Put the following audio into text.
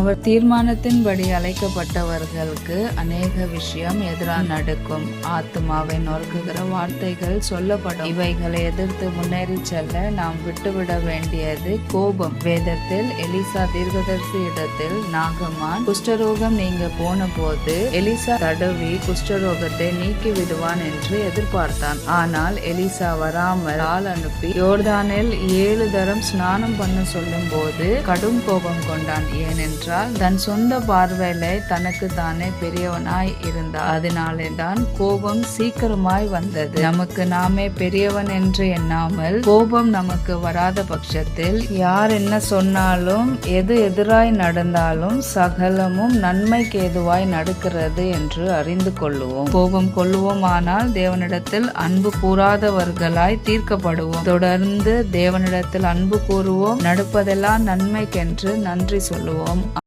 அவர் தீர்மானத்தின்படி அழைக்கப்பட்டவர்களுக்கு அநேக விஷயம் எதிராக நடக்கும். ஆத்மாவை நொறுக்குகிற வார்த்தைகள் சொல்லப்படும். இவைகளை எதிர்த்து முன்னேறி செல்ல நாம் விட்டுவிட வேண்டியது கோபம். வேதத்தில் எலிசா தீர்க்கதரிசி இடத்தில் நாகமான் குஷ்டரோகம் நீங்க போன போது எலிசா தடவி குஷ்டரோகத்தை நீக்கி விடுவான் என்று எதிர்பார்த்தான். ஆனால் எலிசா வராமல் ஆள் அனுப்பி யோர்தானில் ஏழு தரம் ஸ்நானம் பண்ண சொல்லும் போது கடும் கோபம் கொண்டான். ஏனென்றால் தன் சொந்த பார்வையில தனக்கு தானே பெரியவனாய் இருந்தார். அதனாலே தான் கோபம் சீக்கிரமாய் வந்தது. நமக்கு நாமே பெரியவன் என்று எண்ணாமல் கோபம் நமக்கு வராத பட்சத்தில் யார் என்ன சொன்னாலும் எது எதிராய் நடந்தாலும் சகலமும் நன்மைக்கு ஏதுவாய் நடக்கிறது என்று அறிந்து கொள்ளுவோம். கோபம் கொள்ளுவோம் ஆனால் தேவனிடத்தில் அன்பு கூறாதவர்களாய் தீர்க்கப்படுவோம். தொடர்ந்து தேவனிடத்தில் அன்பு கூறுவோம். நடப்பதெல்லாம் நன்மைக்கென்று நன்றி சொல்லுவோம்.